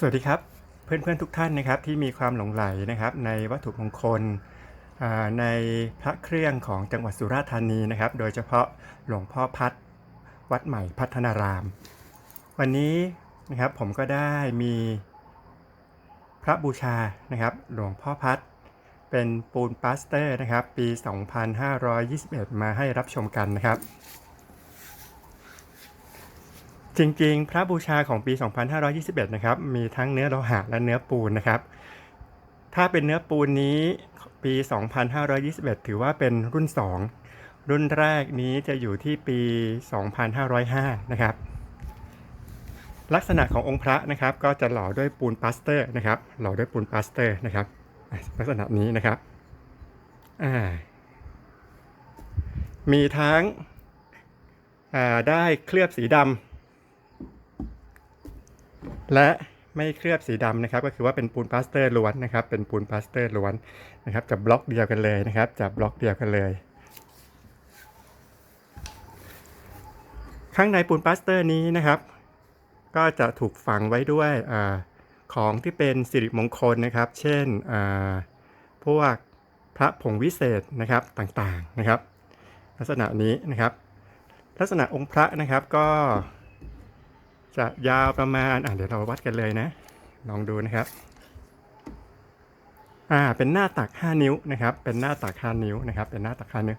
สวัสดีครับเพื่อนๆทุกท่านนะครับที่มีความหลงใหลนะครับในวัตถุมงคลในพระเครื่องของจังหวัดสุราษฎร์ธานีนะครับ โดยเฉพาะหลวงพ่อพัดวัดใหม่พัฒนาราม วันนี้นะครับผมก็ได้มีพระบูชานะครับหลวงพ่อพัดเป็นปูนปาสเตอร์นะครับปี 2521 มาให้รับชมกันนะครับ จริงๆ พระบูชาของปี 2521 นะครับ มีทั้งเนื้อโลหะและเนื้อปูนนะครับ ถ้าเป็นเนื้อปูนนี้ปี 2521 ถือว่าเป็นรุ่น 2 รุ่นแรกนี้จะอยู่ที่ปี 2505 นะครับ ลักษณะขององค์พระนะครับ ก็จะหล่อด้วยปูนปลาสเตอร์นะครับ หล่อด้วยปูนปลาสเตอร์นะครับ ลักษณะนี้นะครับอ่ามีทั้งได้เคลือบสีดำ และไม่เคลือบสีดำนะครับ ก็คือว่าเป็นปูนปลาสเตอร์ล้วนนะครับ เป็นปูนปลาสเตอร์ล้วนนะครับจะบล็อกเดียวกันเลยนะครับจะบล็อกเดียวกันเลย ข้างในปูนปลาสเตอร์นี้นะครับ ก็จะถูกฝังไว้ด้วยอของที่เป็นสิริมงคลนะครับ เช่นพวกพระผงวิเศษนะครับต่างๆนะครับ ลักษณะนี้นะครับ ลักษณะองค์พระนะครับก็ จะยาวประมาณอะเดี๋ยวเราวัดกันเลยนะ ลองดูนะครับอ่าเป็นหน้าตัก 5 นิ้วนะครับ เป็นหน้าตัก 5 นิ้วนะครับ เป็นหน้าตัก 5 นิ้ว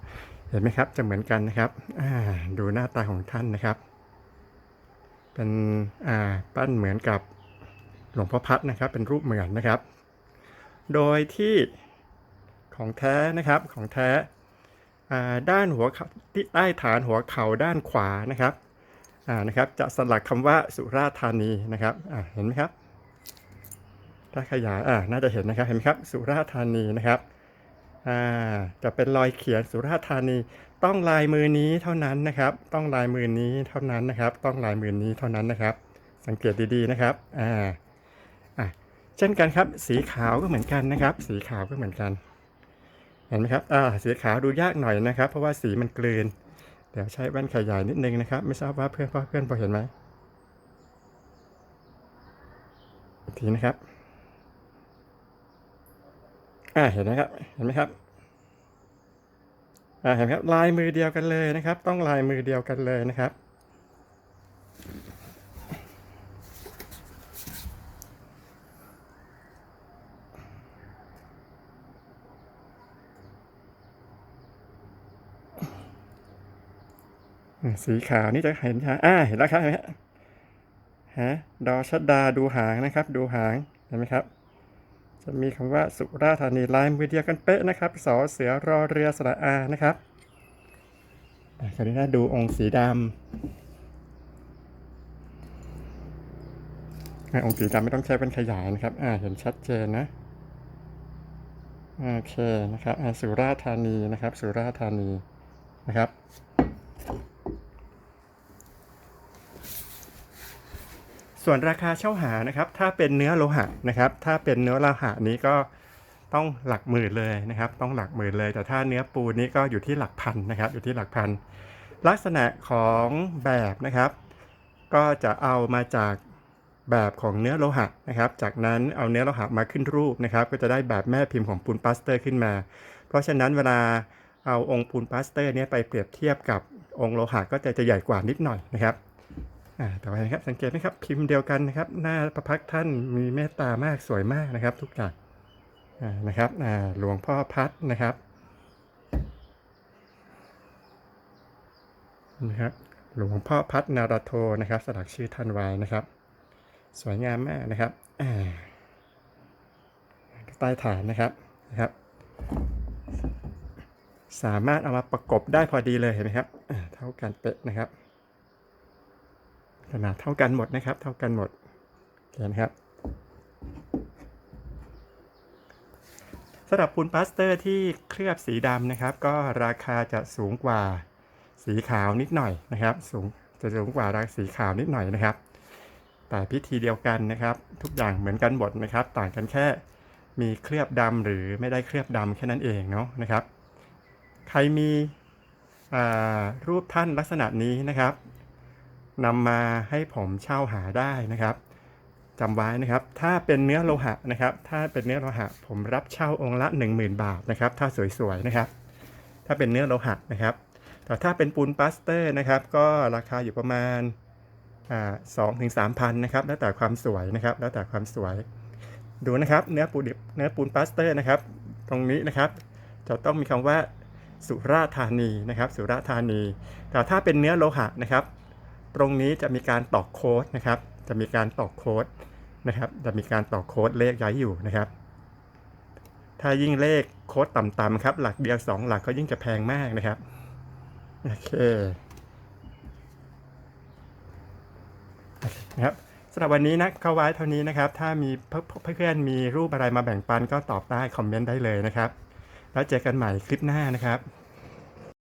เห็นไหมครับ จะเหมือนกันนะครับอ่าดูหน้าตาของท่านนะครับ เป็นอ่าปั้นเหมือนกับหลวงพ่อพัดนะครับ เป็นรูปเหมือนนะครับ โดยที่ของแท้นะครับ ของแท้อ่ด้านหัวที่ใต้ฐานหัวเข่าด้านขวานะครับ นะครับจะสลักคำว่าสุราธานีนะครับเห็นไหมครับ ถ้าขยายน่าจะเห็นนะครับเห็นไหมครับสุราธานีนะครับจะเป็นรอยเขียนสุราธานี ต้องลายมือนี้เท่านั้นนะครับ ต้องลายมือนี้เท่านั้นนะครับ ต้องลายมือนี้เท่านั้นนะครับ สังเกตดีๆนะครับอ่าอะเช่นกันครับ สีขาวก็เหมือนกันนะครับ สีขาวก็เหมือนกันเห็นไหมครับอ่าสีขาวดูยากหน่อยนะครับ เพราะว่าสีมันกลืน เดี๋ยวใช้แว่นขยายนิดนึงนะครับ ไม่ทราบว่าเพื่อนพ่อเพื่อนพอเห็นไหมทีนะครับ อ่าเห็นไหมครับ เห็นไหมครับอ่าเห็นไหมครับลายมือเดียวกันเลยนะครับ ต้องลายมือเดียวกันเลยนะครับ สีขาวนี่จะเห็นฮะอ่าเห็นแล้วครับเห็นไหมฮะฮะดอชัดดาดูหางนะครับ ดูหางเห็นไหมครับ จะมีคำว่าสุราธานีลายมือเดียวกันเป๊ะนะครับสอเสือรอเรือสระอานะครับอ่คราวนี้นะดูองค์สีดำอ่าองค์สีดำไม่ต้องใช้เป็นขยายนะครับ อ่าเห็นชัดเจนนะโอเคนะครับสุราธานีนะครับ สุราธานีนะครับ ส่วนราคาเช่าหานะครับ ถ้าเป็นเนื้อโลหะนะครับ ถ้าเป็นเนื้อโลหะนี้ก็ต้องหลักหมื่นเลยนะครับ ต้องหลักหมื่นเลย แต่ถ้าเนื้อปูนนี้ก็อยู่ที่หลักพันนะครับ อยู่ที่หลักพัน ลักษณะของแบบนะครับ ก็จะเอามาจากแบบของเนื้อโลหะนะครับ จากนั้นเอาเนื้อโลหะมาขึ้นรูปนะครับ ก็จะได้แบบแม่พิมพ์ของปูนปลาสเตอร์ขึ้นมา เพราะฉะนั้นเวลาเอาองค์ปูนปลาสเตอร์นี้ไปเปรียบเทียบกับองค์โลหะก็จะจะใหญ่กว่านิดหน่อยนะครับ ต่อไปนะครับสังเกตไหมครับพิมพ์เดียวกันนะครับ หน้าพระพักท่านมีเมตตามากสวยมากนะครับ ทุกอย่างนะครับหลวงพ่อพัดนะครับนะครับหลวงพ่อพัดนาราโทนะครับ สลักชื่อท่านไว้นะครับ สวยงามมากนะครับใต้ฐานนะครับนะครับ สามารถเอามาประกบได้พอดีเลยเห็นไหมครับเท่ากันเป๊ะนะครับ ขนาดเท่ากันหมดนะครับ เท่ากันหมดเห็นครับสำหรับปูนปลาสเตอร์ที่เคลือบสีดำนะครับ ก็ราคาจะสูงกว่าสีขาวนิดหน่อยนะครับ สูงจะสูงกว่าราคาสีขาวนิดหน่อยนะครับ แต่พิธีเดียวกันนะครับ ทุกอย่างเหมือนกันหมดนะครับ ต่างกันแค่มีเคลือบดำหรือไม่ได้เคลือบดำแค่นั้นเองเนาะนะครับ ใครมีรูปท่านลักษณะนี้นะครับ นำมาให้ผมเช่าหาได้นะครับจำไว้นะครับ ถ้าเป็นเนื้อโลหะนะครับ ถ้าเป็นเนื้อโลหะ ผมรับเช่าองค์ละ 10,000 บาทนะครับ ถ้าสวยๆนะครับ ถ้าเป็นเนื้อโลหะนะครับ แต่ถ้าเป็นปูนปลาสเตอร์นะครับ ก็ราคาอยู่ประมาณสองถึงสามพันนะครับ แล้วแต่ความสวยนะครับ แล้วแต่ความสวย ดูนะครับ เนื้อปูนดิบเนื้อปูนปลาสเตอร์นะครับ ตรงนี้นะครับ จะต้องมีคำว่าสุราธานีนะครับ สุราธานี แต่ถ้าเป็นเนื้อโลหะนะครับ ตรงนี้จะมีการตอกโค้ดนะครับ จะมีการตอกโค้ดนะครับ จะมีการตอกโค้ดเลขย้ายอยู่นะครับ ถ้ายิ่งเลขโค้ดต่ำๆครับ หลักเดียวสองหลักก็ยิ่งจะแพงมากนะครับ โอเคนะครับสำหรับวันนี้นะเข้าไว้เท่านี้นะครับ ถ้ามีเพื่อนๆมีรูปอะไรมาแบ่งปันก็ตอบได้คอมเมนต์ได้เลยนะครับ แล้วเจอกันใหม่คลิปหน้านะครับ